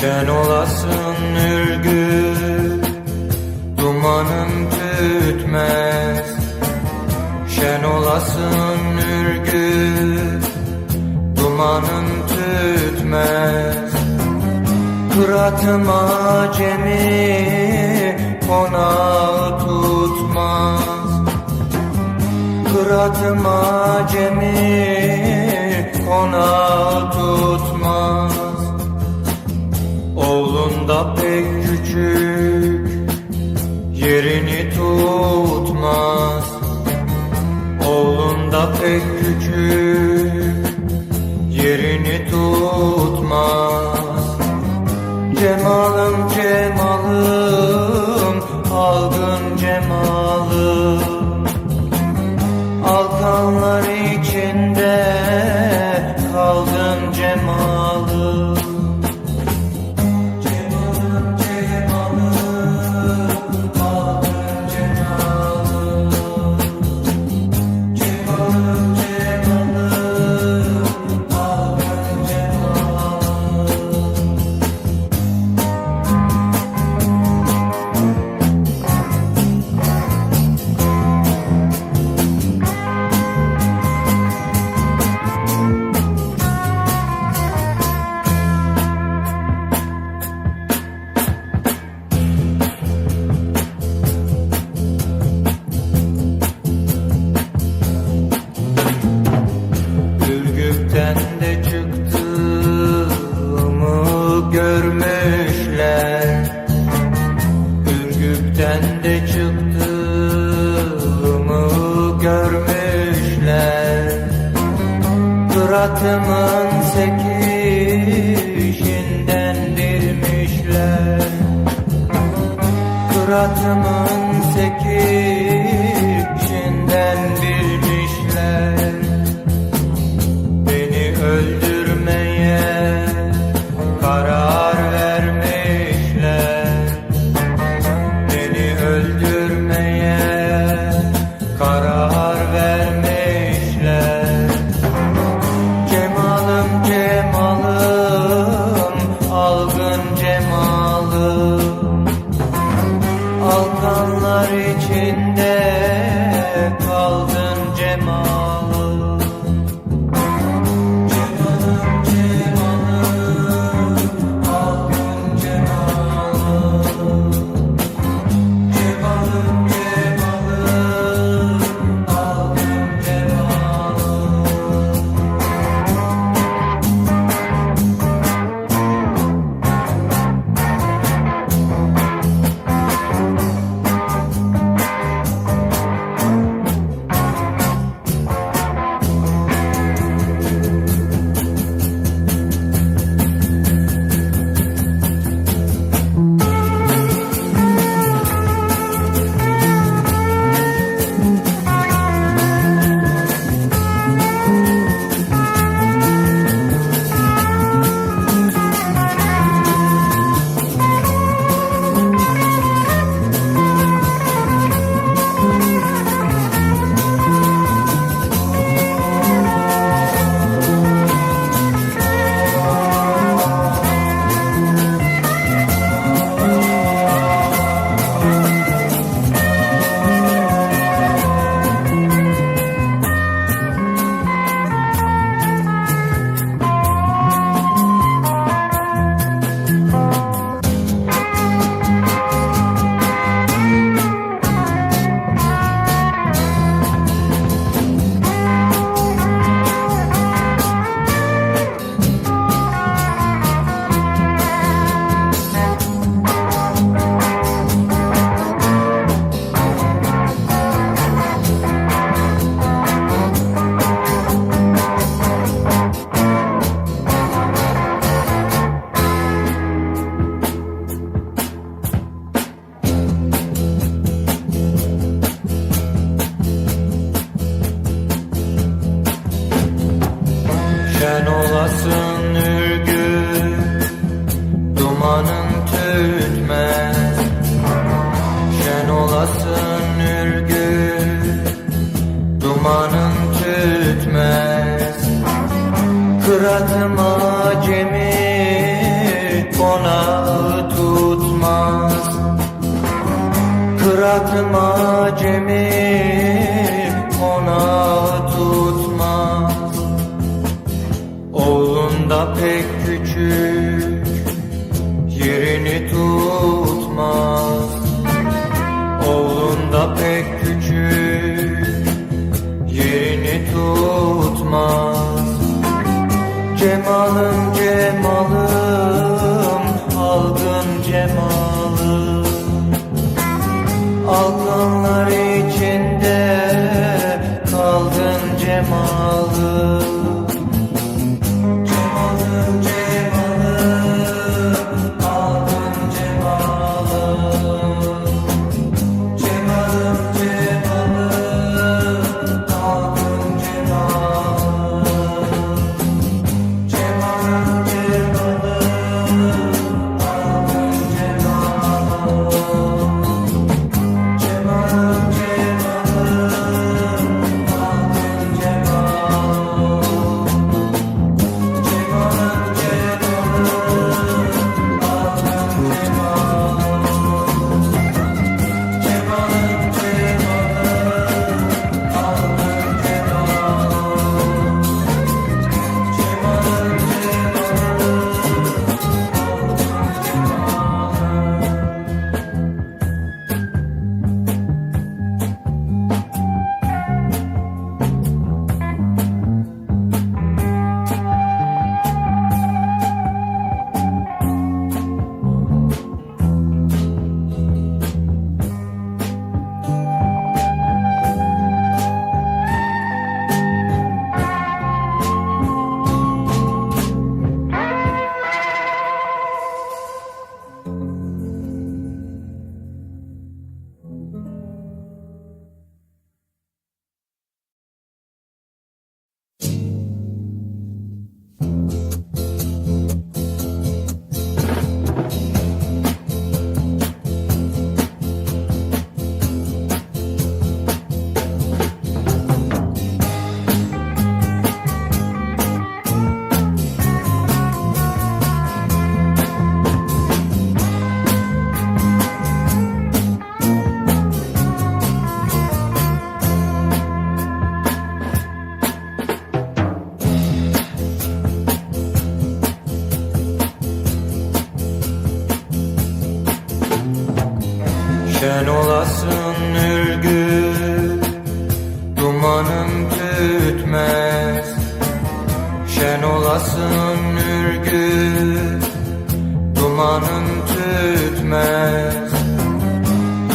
Sen olasın ürgü Dumanın tütmez. Şen olasın ürgü Dumanın tütmez. Kıratıma cemi Konağı tutmaz. Kıratıma cemi Konağı tutmaz. Oğlun da pek küçük yerini tutmaz. Oğlun da pek küçük yerini tutmaz. Cemalım cemalım algın cemalım Alkanlar içinde de çıktığımı görmüşler. Kıratımın yaratma cemi konağı tutmaz. Kıratma cemi konağı tutmaz. Oğlunda pek Algınlar Şen olasın ürgü Dumanın tütmez. Şen olasın ürgü Dumanın tütmez.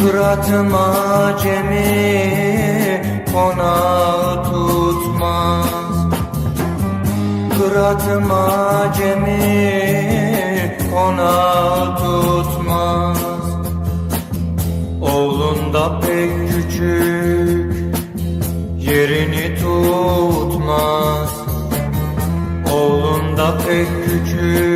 Kıratım acemi Konağı tutmaz. Kıratım acemi Konağı tutmaz küçük Yerini tutmaz. Oğlun da pek küçük